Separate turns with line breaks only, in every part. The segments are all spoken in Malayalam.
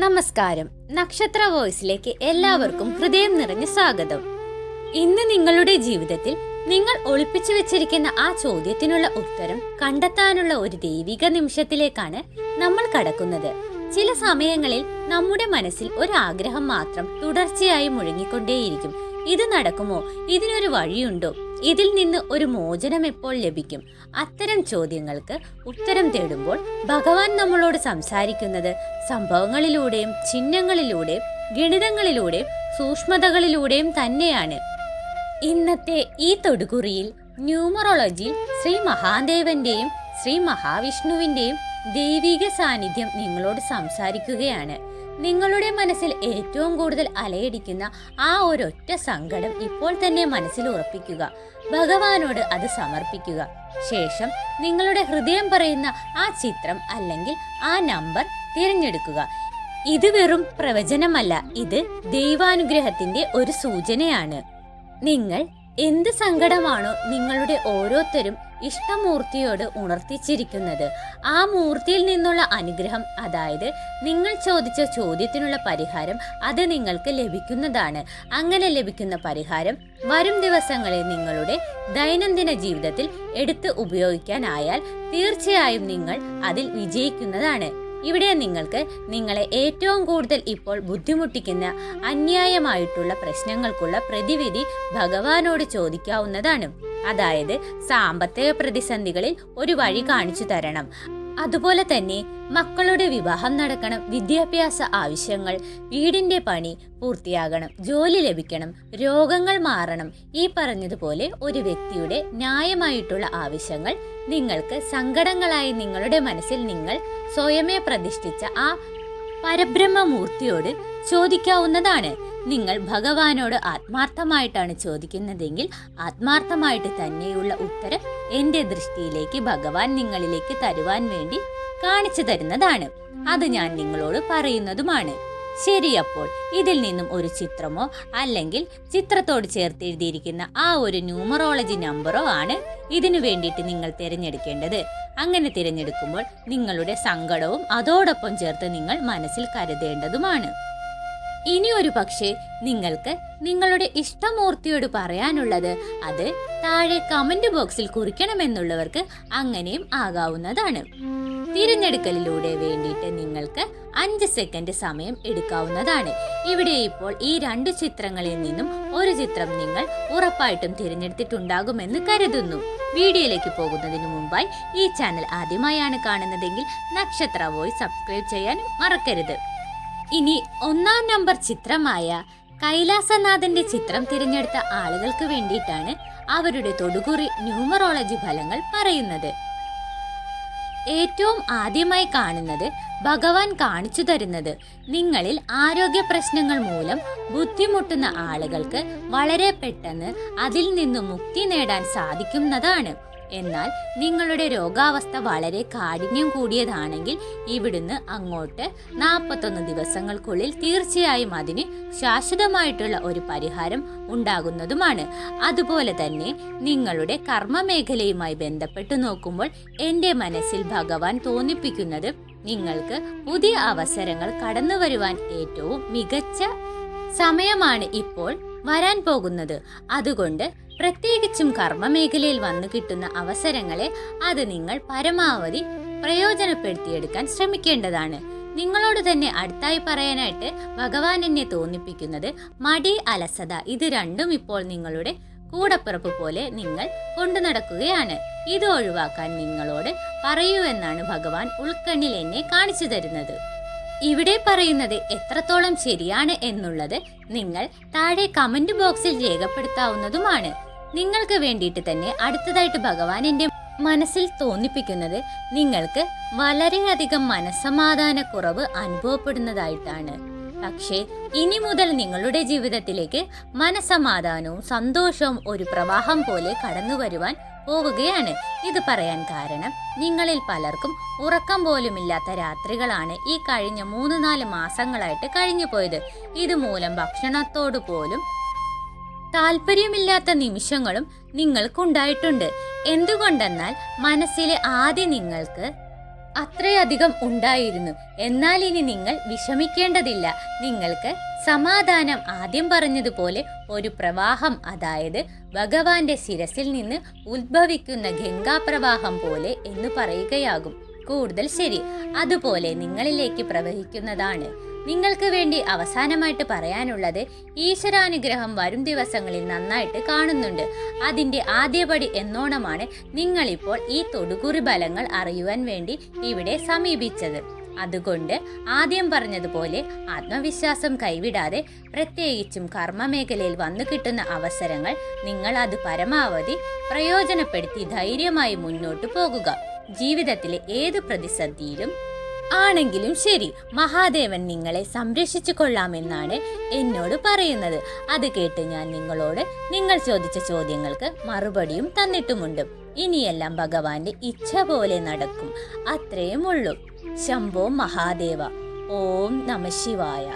നമസ്കാരം. നക്ഷത്ര വോയിസിലേക്ക് എല്ലാവർക്കും ഹൃദയം നിറഞ്ഞ സ്വാഗതം. ഇന്ന് നിങ്ങളുടെ ജീവിതത്തിൽ നിങ്ങൾ ഒളിപ്പിച്ചു വെച്ചിരിക്കുന്ന ആ ചോദ്യത്തിനുള്ള ഉത്തരം കണ്ടെത്താനുള്ള ഒരു ദൈവിക നിമിഷത്തിലേക്കാണ് നമ്മൾ കടക്കുന്നത്. ചില സമയങ്ങളിൽ നമ്മുടെ മനസ്സിൽ ഒരു ആഗ്രഹം മാത്രം തുടർച്ചയായി മുഴങ്ങിക്കൊണ്ടേയിരിക്കും. ഇത് നടക്കുമോ? ഇതിനൊരു വഴിയുണ്ടോ? ഇതിൽ നിന്ന് ഒരു മോചനം എപ്പോൾ ലഭിക്കും? അത്തരം ചോദ്യങ്ങൾക്ക് ഉത്തരം തേടുമ്പോൾ ഭഗവാൻ നമ്മളോട് സംസാരിക്കുന്നത് സംഭവങ്ങളിലൂടെയും ചിഹ്നങ്ങളിലൂടെയും ഗണിതങ്ങളിലൂടെയും സൂക്ഷ്മതകളിലൂടെയും തന്നെയാണ്. ഇന്നത്തെ ഈ തൊടുകുറിയിൽ ന്യൂമറോളജിയിൽ ശ്രീ മഹാദേവന്റെയും ശ്രീ മഹാവിഷ്ണുവിന്റെയും ദൈവിക സാന്നിധ്യം നിങ്ങളോട് സംസാരിക്കുകയാണ്. നിങ്ങളുടെ മനസ്സിൽ ഏറ്റവും കൂടുതൽ അലയടിക്കുന്ന ആ ഒരൊറ്റ സങ്കടം ഇപ്പോൾ തന്നെ മനസ്സിൽ ഉറപ്പിക്കുക. ഭഗവാനോട് അത് സമർപ്പിക്കുക. ശേഷം നിങ്ങളുടെ ഹൃദയം പറയുന്ന ആ ചിത്രം അല്ലെങ്കിൽ ആ നമ്പർ തിരഞ്ഞെടുക്കുക. ഇത് വെറും പ്രവചനമല്ല ഇത് ദൈവാനുഗ്രഹത്തിന്റെ ഒരു സൂചനയാണ്. നിങ്ങൾ എന്ത് സങ്കടമാണോ നിങ്ങളുടെ ഓരോരുത്തരും ഇഷ്ടമൂർത്തിയോട് ഉണർത്തിച്ചിരിക്കുന്നത്. ആ മൂർത്തിയിൽ നിന്നുള്ള അനുഗ്രഹം അതായത് നിങ്ങൾ ചോദിച്ച ചോദ്യത്തിനുള്ള പരിഹാരം അത് നിങ്ങൾക്ക് ലഭിക്കുന്നതാണ്. അങ്ങനെ ലഭിക്കുന്ന പരിഹാരം വരും ദിവസങ്ങളിൽ നിങ്ങളുടെ ദൈനംദിന ജീവിതത്തിൽ എടുത്ത് ഉപയോഗിക്കാനായാൽ തീർച്ചയായും നിങ്ങൾ അതിൽ വിജയിക്കുന്നതാണ്. ഇവിടെ നിങ്ങൾക്ക് നിങ്ങളെ ഏറ്റവും കൂടുതൽ ഇപ്പോൾ ബുദ്ധിമുട്ടിക്കുന്ന അന്യായമായിട്ടുള്ള പ്രശ്നങ്ങൾക്കുള്ള പ്രതിവിധി ഭഗവാനോട് ചോദിക്കാവുന്നതാണ്. അതായത് സാമ്പത്തിക പ്രതിസന്ധികളിൽ ഒരു വഴി കാണിച്ചു തരണം. അതുപോലെ തന്നെ മക്കളുടെ വിവാഹം നടക്കണം വിദ്യാഭ്യാസ ആവശ്യങ്ങൾ വീടിന്റെ പണി പൂർത്തിയാകണം ജോലി ലഭിക്കണം രോഗങ്ങൾ മാറണം ഈ പറഞ്ഞതുപോലെ ഒരു വ്യക്തിയുടെ ന്യായമായിട്ടുള്ള ആവശ്യങ്ങൾ നിങ്ങൾക്ക് സങ്കടങ്ങളായി നിങ്ങളുടെ മനസ്സിൽ നിങ്ങൾ സ്വയമേ പ്രതിഷ്ഠിച്ച ആ പരബ്രഹ്മമൂർത്തിയോട് ചോദിക്കാവുന്നതാണ്. നിങ്ങൾ ഭഗവാനോട് ആത്മാർത്ഥമായിട്ടാണ് ചോദിക്കുന്നതെങ്കിൽ ആത്മാർത്ഥമായിട്ട് തന്നെയുള്ള ഉത്തരം എന്റെ ദൃഷ്ടിയിലേക്ക് ഭഗവാൻ നിങ്ങളിലേക്ക് തരുവാൻ വേണ്ടി കാണിച്ചു തരുന്നതാണ്. അത് ഞാൻ നിങ്ങളോട് പറയുന്നതുമാണ്. ശരി അപ്പോൾ ഇതിൽ നിന്നും ഒരു ചിത്രമോ അല്ലെങ്കിൽ ചിത്രത്തോട് ചേർത്ത് എഴുതിയിരിക്കുന്ന ആ ഒരു ന്യൂമറോളജി നമ്പറോ ആണ് ഇതിനു വേണ്ടിയിട്ട് നിങ്ങൾ തിരഞ്ഞെടുക്കേണ്ടത്. അങ്ങനെ തിരഞ്ഞെടുക്കുമ്പോൾ നിങ്ങളുടെ സങ്കടവും അതോടൊപ്പം ചേർത്ത് നിങ്ങൾ മനസ്സിൽ കരുതേണ്ടതുമാണ്. ഇനി ഒരു പക്ഷേ നിങ്ങൾക്ക് നിങ്ങളുടെ ഇഷ്ടമൂർത്തിയോട് പറയാനുള്ളത്. അത് താഴെ കമന്റ് ബോക്സിൽ കുറിക്കണമെന്നുള്ളവർക്ക് അങ്ങനെയും ആകാവുന്നതാണ്. തിരഞ്ഞെടുക്കലിലൂടെ വേണ്ടിയിട്ട് നിങ്ങൾക്ക് അഞ്ച് സെക്കൻഡ് സമയം എടുക്കാവുന്നതാണ്. ഇവിടെ ഇപ്പോൾ ഈ രണ്ട് ചിത്രങ്ങളിൽ നിന്നും ഒരു ചിത്രം നിങ്ങൾ ഉറപ്പായിട്ടും തിരഞ്ഞെടുത്തിട്ടുണ്ടാകുമെന്ന് കരുതുന്നു. വീഡിയോയിലേക്ക് പോകുന്നതിന് മുമ്പായി ഈ ചാനൽ ആദ്യമായാണ് കാണുന്നതെങ്കിൽ നക്ഷത്ര വോയിസ് സബ്സ്ക്രൈബ് ചെയ്യാൻ മറക്കരുത്. ഇനി ഒന്നാം നമ്പർ ചിത്രമായ കൈലാസനാഥന്റെ ചിത്രം തിരഞ്ഞെടുത്ത ആളുകൾക്ക് വേണ്ടിയിട്ടാണ് അവരുടെ തൊടുകുറി ന്യൂമറോളജി ഫലങ്ങൾ പറയുന്നത്. ഏറ്റവും ആദ്യമായി കാണുന്നത് ഭഗവാൻ കാണിച്ചു തരുന്നത് നിങ്ങളിൽ ആരോഗ്യ പ്രശ്നങ്ങൾ മൂലം ബുദ്ധിമുട്ടുന്ന ആളുകൾക്ക് വളരെ പെട്ടെന്ന് അതിൽ നിന്നും മുക്തി നേടാൻ സാധിക്കുന്നതാണ്. എന്നാൽ നിങ്ങളുടെ രോഗാവസ്ഥ വളരെ കാഠിന്യം കൂടിയതാണെങ്കിൽ ഇവിടുന്ന് അങ്ങോട്ട് നാൽപ്പത്തൊന്ന് ദിവസങ്ങൾക്കുള്ളിൽ തീർച്ചയായും അതിന് ശാശ്വതമായിട്ടുള്ള ഒരു പരിഹാരം ഉണ്ടാകുന്നതുമാണ്. അതുപോലെ തന്നെ നിങ്ങളുടെ കർമ്മമേഖലയുമായി ബന്ധപ്പെട്ട് നോക്കുമ്പോൾ എന്റെ മനസ്സിൽ ഭഗവാൻ തോന്നിപ്പിക്കുന്നത് നിങ്ങൾക്ക് പുതിയ അവസരങ്ങൾ കടന്നു വരുവാൻ ഏറ്റവും മികച്ച സമയമാണ് ഇപ്പോൾ വരാൻ പോകുന്നത്. അതുകൊണ്ട് പ്രത്യേകിച്ചും കർമ്മമേഖലയിൽ വന്നു കിട്ടുന്ന അവസരങ്ങളെ അത് നിങ്ങൾ പരമാവധി പ്രയോജനപ്പെടുത്തിയെടുക്കാൻ ശ്രമിക്കേണ്ടതാണ്. നിങ്ങളോട് തന്നെ അടുത്തായി പറയാനായിട്ട് ഭഗവാൻ എന്നെ തോന്നിപ്പിക്കുന്നത് മടി അലസത ഇത് രണ്ടും ഇപ്പോൾ നിങ്ങളുടെ കൂടപ്പിറപ്പ് പോലെ നിങ്ങൾ കൊണ്ടു നടക്കുകയാണ്. ഇത് ഒഴിവാക്കാൻ നിങ്ങളോട് പറയൂ എന്നാണ് ഭഗവാൻ ഉൾക്കണ്ണിൽ എന്നെ കാണിച്ചു തരുന്നത്. ഇവിടെ പറയുന്നത് എത്രത്തോളം ശരിയാണ് എന്നുള്ളത് നിങ്ങൾ താഴെ കമന്റ് ബോക്സിൽ രേഖപ്പെടുത്താവുന്നതുമാണ്. നിങ്ങൾക്ക് വേണ്ടിയിട്ട് തന്നെ അടുത്തതായിട്ട് ഭഗവാൻ എന്റെ മനസ്സിൽ തോന്നിപ്പിക്കുന്നത് നിങ്ങൾക്ക് വളരെയധികം മനസ്സമാധാന കുറവ് അനുഭവപ്പെടുന്നതായിട്ടാണ്. പക്ഷേ ഇനി മുതൽ നിങ്ങളുടെ ജീവിതത്തിലേക്ക് മനസമാധാനവും സന്തോഷവും ഒരു പ്രവാഹം പോലെ കടന്നു വരുവാൻ പോവുകയാണ്. ഇത് പറയാൻ കാരണം നിങ്ങളിൽ പലർക്കും ഉറക്കം പോലുമില്ലാത്ത രാത്രികളാണ് ഈ കഴിഞ്ഞ മൂന്ന് നാല് മാസങ്ങളായിട്ട് കഴിഞ്ഞു പോയത്. ഇതുമൂലം ഭക്ഷണത്തോടു പോലും താല്പര്യമില്ലാത്ത നിമിഷങ്ങളും നിങ്ങൾക്കുണ്ടായിട്ടുണ്ട്. എന്തുകൊണ്ടെന്നാൽ മനസ്സിലെ ആദ്യം നിങ്ങൾക്ക് അത്രയധികം ഉണ്ടായിരുന്നു. എന്നാൽ ഇനി നിങ്ങൾ വിഷമിക്കേണ്ടതില്ല. നിങ്ങൾക്ക് സമാധാനം ആദ്യം പറഞ്ഞതുപോലെ ഒരു പ്രവാഹം അതായത് ഭഗവാന്റെ ശിരസിൽ നിന്ന് ഉത്ഭവിക്കുന്ന ഗംഗാപ്രവാഹം പോലെ എന്ന് പറയുകയാകും. കൂടുതൽ ശരി. അതുപോലെ നിങ്ങളിലേക്ക് പ്രവഹിക്കുന്നതാണ്. നിങ്ങൾക്ക് വേണ്ടി അവസാനമായിട്ട് പറയാനുള്ളത് ഈശ്വരാനുഗ്രഹം വരും ദിവസങ്ങളിൽ നന്നായിട്ട് കാണുന്നുണ്ട്. അതിന്റെ ആദ്യപടി എന്നോണമാണ് നിങ്ങളിപ്പോൾ ഈ തൊടുകുറി ബലങ്ങൾ അറിയുവാൻ വേണ്ടി ഇവിടെ സമീപിച്ചത്. അതുകൊണ്ട് ആദ്യം പറഞ്ഞതുപോലെ ആത്മവിശ്വാസം കൈവിടാതെ പ്രത്യേകിച്ചും കർമ്മ മേഖലയിൽ വന്നു കിട്ടുന്ന അവസരങ്ങൾ നിങ്ങൾ അത് പരമാവധി പ്രയോജനപ്പെടുത്തി ധൈര്യമായി മുന്നോട്ട് പോകുക. ജീവിതത്തിലെ ഏത് പ്രതിസന്ധിയിലും ആണെങ്കിലും ശരി മഹാദേവൻ നിങ്ങളെ സംരക്ഷിച്ചു കൊള്ളാമെന്നാണ് എന്നോട് പറയുന്നത്. അത് കേട്ട് ഞാൻ നിങ്ങളോട് നിങ്ങൾ ചോദിച്ച ചോദ്യങ്ങൾക്ക് മറുപടിയും തന്നിട്ടുമുണ്ട്. ഇനിയെല്ലാം ഭഗവാന്റെ ഇച്ഛ പോലെ നടക്കും. അത്രയും ഉള്ളൂ. ശംഭോ മഹാദേവ. ഓം നമ ശിവായ.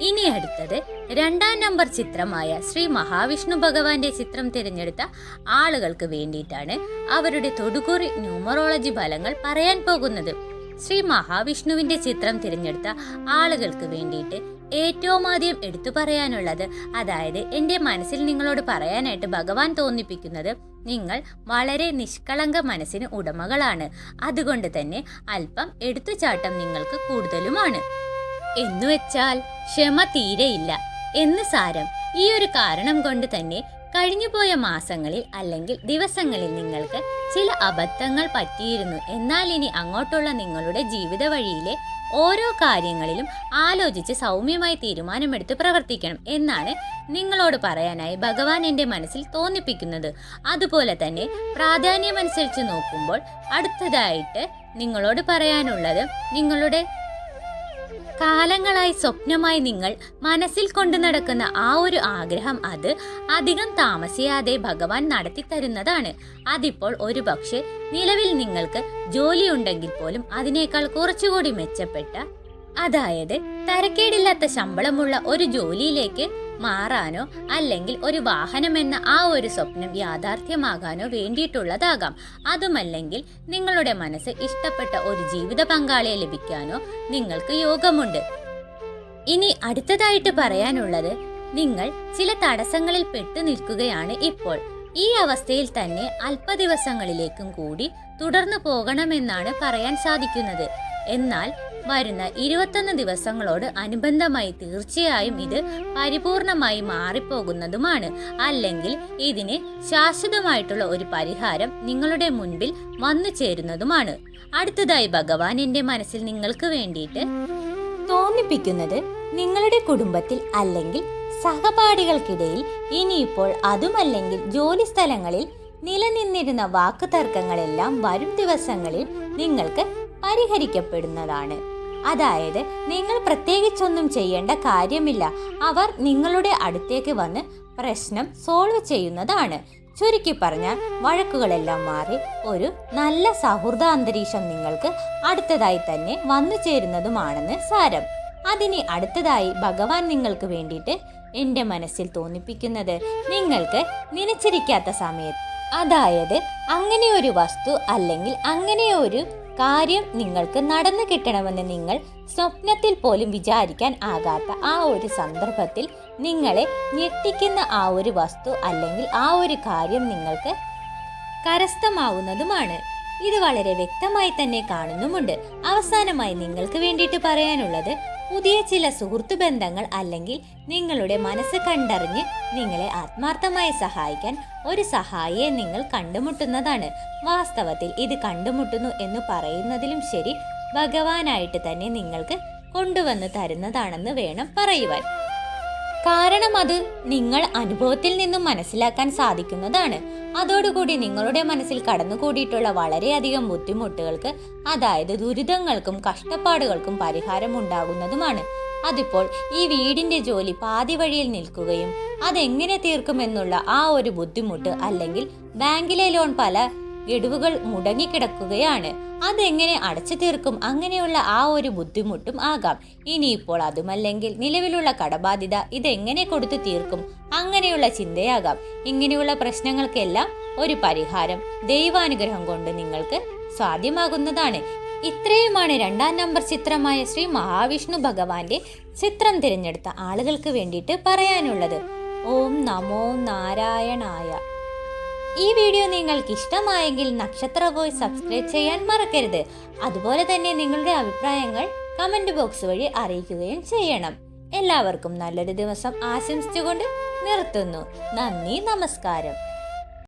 ഇനി അടുത്തത് രണ്ടാം നമ്പർ ചിത്രമായ ശ്രീ മഹാവിഷ്ണു ഭഗവാന്റെ ചിത്രം തിരഞ്ഞെടുത്ത ആളുകൾക്ക് വേണ്ടിയിട്ടാണ് അവരുടെ തൊടുകുറി ന്യൂമറോളജി ഫലങ്ങൾ പറയാൻ പോകുന്നത്. ശ്രീ മഹാവിഷ്ണുവിന്റെ ചിത്രം തിരഞ്ഞെടുത്ത ആളുകൾക്ക് വേണ്ടിയിട്ട് ഏറ്റവും ആദ്യം എടുത്തു പറയാനുള്ളത് അതായത് എന്റെ മനസ്സിൽ നിങ്ങളോട് പറയാനായിട്ട് ഭഗവാൻ തോന്നിപ്പിക്കുന്നത് നിങ്ങൾ വളരെ നിഷ്കളങ്ക മനസ്സിന് ഉടമകളാണ്. അതുകൊണ്ട് തന്നെ അല്പം എടുത്തുചാട്ടം നിങ്ങൾക്ക് കൂടുതലുമാണ്. എന്നുവെച്ചാൽ ക്ഷമ തീരെയില്ല എന്ന് സാരം ഈ ഒരു കാരണം കൊണ്ട് തന്നെ കഴിഞ്ഞുപോയ മാസങ്ങളിൽ അല്ലെങ്കിൽ ദിവസങ്ങളിൽ നിങ്ങൾക്ക് ചില അബദ്ധങ്ങൾ പറ്റിയിരുന്നു. എന്നാൽ ഇനി അങ്ങോട്ടുള്ള നിങ്ങളുടെ ജീവിത വഴിയിലെ ഓരോ കാര്യങ്ങളിലും ആലോചിച്ച് സൗമ്യമായി തീരുമാനമെടുത്ത് പ്രവർത്തിക്കണം എന്നാണ് നിങ്ങളോട് പറയാനായി ഭഗവാൻ എന്റെ മനസ്സിൽ തോന്നിപ്പിക്കുന്നത്. അതുപോലെ തന്നെ പ്രാധാന്യമനുസരിച്ച് നോക്കുമ്പോൾ അടുത്തതായിട്ട് നിങ്ങളോട് പറയാനുള്ളത് നിങ്ങളുടെ കാലങ്ങളായി സ്വപ്നമായി നിങ്ങൾ മനസ്സിൽ കൊണ്ടു നടക്കുന്ന ആ ഒരു ആഗ്രഹം അത് അധികം താമസിയാതെ ഭഗവാൻ നടത്തി തരുന്നതാണ്. അതിപ്പോൾ ഒരു പക്ഷെ നിലവിൽ നിങ്ങൾക്ക് ജോലിയുണ്ടെങ്കിൽ പോലും അതിനേക്കാൾ കുറച്ചുകൂടി മെച്ചപ്പെട്ട അതായത് തരക്കേടില്ലാത്ത ശമ്പളമുള്ള ഒരു ജോലിയിലേക്ക് മാറാനോ അല്ലെങ്കിൽ ഒരു വാഹനം എന്ന ആ ഒരു സ്വപ്നം യാഥാർത്ഥ്യമാകാനോ വേണ്ടിയിട്ടുള്ളതാകാം. അതുമല്ലെങ്കിൽ നിങ്ങളുടെ മനസ്സ് ഇഷ്ടപ്പെട്ട ഒരു ജീവിത പങ്കാളിയെ ലഭിക്കാനോ നിങ്ങൾക്ക് യോഗമുണ്ട്. ഇനി അടുത്തതായിട്ട് പറയാനുള്ളത് നിങ്ങൾ ചില തടസ്സങ്ങളിൽ പെട്ടു നിൽക്കുകയാണ് ഇപ്പോൾ. ഈ അവസ്ഥയിൽ തന്നെ അല്പ ദിവസങ്ങളിലേക്കും കൂടി തുടർന്നു പോകണമെന്നാണ് പറയാൻ സാധിക്കുന്നത്. എന്നാൽ വരുന്ന ഇരുപത്തൊന്ന് ദിവസങ്ങളോട് അനുബന്ധമായി തീർച്ചയായും ഇത് പരിപൂർണമായി മാറിപ്പോകുന്നതുമാണ്. അല്ലെങ്കിൽ ഇതിന് ശാശ്വതമായിട്ടുള്ള ഒരു പരിഹാരം നിങ്ങളുടെ മുൻപിൽ വന്നു ചേരുന്നതുമാണ്. അടുത്തതായി ഭഗവാൻ എന്റെ മനസ്സിൽ നിങ്ങൾക്ക് വേണ്ടിയിട്ട് തോന്നിപ്പിക്കുന്നത് നിങ്ങളുടെ കുടുംബത്തിൽ അല്ലെങ്കിൽ സഹപാഠികൾക്കിടയിൽ ഇനിയിപ്പോൾ അതുമല്ലെങ്കിൽ ജോലി സ്ഥലങ്ങളിൽ നിലനിന്നിരുന്ന വാക്കുതർക്കങ്ങളെല്ലാം വരും ദിവസങ്ങളിൽ നിങ്ങൾക്ക് പരിഹരിക്കപ്പെടുന്നതാണ്. അതായത് നിങ്ങൾ പ്രത്യേകിച്ചൊന്നും ചെയ്യേണ്ട കാര്യമില്ല. അവർ നിങ്ങളുടെ അടുത്തേക്ക് വന്ന് പ്രശ്നം സോൾവ് ചെയ്യുന്നതാണ്. ചുരുക്കി പറഞ്ഞാൽ വഴക്കുകളെല്ലാം മാറി ഒരു നല്ല സൗഹൃദ അന്തരീക്ഷം നിങ്ങൾക്ക് അടുത്തതായി തന്നെ വന്നു ചേരുന്നതുമാണെന്ന് സാരം. അതിനി അടുത്തതായി ഭഗവാൻ നിങ്ങൾക്ക് വേണ്ടിയിട്ട് എന്റെ മനസ്സിൽ തോന്നിപ്പിക്കുന്നത് നിങ്ങൾക്ക് നനച്ചിരിക്കാത്ത സമയത്ത്. അതായത് അങ്ങനെ ഒരു വസ്തു അല്ലെങ്കിൽ അങ്ങനെ ഒരു കാര്യം നിങ്ങൾക്ക് നടന്നു കിട്ടണമെന്ന് നിങ്ങൾ സ്വപ്നത്തിൽ പോലും വിചാരിക്കാൻ ആകാത്ത ആ ഒരു സന്ദർഭത്തിൽ നിങ്ങളെ ഞെട്ടിക്കുന്ന ആ ഒരു വസ്തു അല്ലെങ്കിൽ ആ ഒരു കാര്യം നിങ്ങൾക്ക് കരസ്ഥമാവുന്നതുമാണ്. ഇത് വളരെ വ്യക്തമായി തന്നെ കാണുന്നുമുണ്ട്. അവസാനമായി നിങ്ങൾക്ക് വേണ്ടിയിട്ട് പറയാനുള്ളത് പുതിയ ചില സുഹൃത്തു ബന്ധങ്ങൾ അല്ലെങ്കിൽ നിങ്ങളുടെ മനസ്സ് കണ്ടറിഞ്ഞ് നിങ്ങളെ ആത്മാർത്ഥമായി സഹായിക്കാൻ ഒരു സഹായിയെ നിങ്ങൾ കണ്ടുമുട്ടുന്നതാണ്. വാസ്തവത്തിൽ ഇത് കണ്ടുമുട്ടുന്നു എന്ന് പറയുന്നതിലും ശരി. ഭഗവാനായിട്ട് തന്നെ നിങ്ങൾക്ക് കൊണ്ടുവന്ന് തരുന്നതാണെന്ന് വേണം പറയുവാൻ. കാരണം അത് നിങ്ങൾ അനുഭവത്തിൽ നിന്നും മനസ്സിലാക്കാൻ സാധിക്കുന്നതാണ്. അതോടുകൂടി നിങ്ങളുടെ മനസ്സിൽ കടന്നുകൂടിയിട്ടുള്ള വളരെയധികം ബുദ്ധിമുട്ടുകൾക്ക് അതായത് ദുരിതങ്ങൾക്കും കഷ്ടപ്പാടുകൾക്കും പരിഹാരം ഉണ്ടാകുന്നതുമാണ് അതിപ്പോൾ ഈ വീടിന്റെ ജോലി പാതി വഴിയിൽ നിൽക്കുകയും അതെങ്ങനെ തീർക്കുമെന്നുള്ള ആ ഒരു ബുദ്ധിമുട്ട് അല്ലെങ്കിൽ ബാങ്കിലെ ലോൺ പല ഗഡുവുകൾ മുടങ്ങിക്കിടക്കുകയാണ്. അതെങ്ങനെ അടച്ചു തീർക്കും അങ്ങനെയുള്ള ആ ഒരു ബുദ്ധിമുട്ടും ആകാം. ഇനിയിപ്പോൾ അതുമല്ലെങ്കിൽ നിലവിലുള്ള കടബാധ്യത ഇതെങ്ങനെ കൊടുത്തു തീർക്കും? അങ്ങനെയുള്ള ചിന്തയാകാം. ഇങ്ങനെയുള്ള പ്രശ്നങ്ങൾക്കെല്ലാം ഒരു പരിഹാരം ദൈവാനുഗ്രഹം കൊണ്ട് നിങ്ങൾക്ക് സാധ്യമാകുന്നതാണ്. ഇത്രയുമാണ് രണ്ടാം നമ്പർ ചിത്രമായ ശ്രീ മഹാവിഷ്ണു ഭഗവാന്റെ ചിത്രം തിരഞ്ഞെടുത്ത ആളുകൾക്ക് വേണ്ടിയിട്ട് പറയാനുള്ളത്. ഓം നമോ നാരായണായ. ഈ വീഡിയോ നിങ്ങൾക്ക് ഇഷ്ടമായെങ്കിൽ നക്ഷത്ര വോയ്സ് സബ്സ്ക്രൈബ് ചെയ്യാൻ മറക്കരുത്. അതുപോലെ തന്നെ നിങ്ങളുടെ അഭിപ്രായങ്ങൾ കമന്റ് ബോക്സ് വഴി അറിയിക്കുകയും ചെയ്യണം. എല്ലാവർക്കും നല്ലൊരു ദിവസം ആശംസിച്ചുകൊണ്ട് നിർത്തുന്നു. നന്ദി നമസ്കാരം.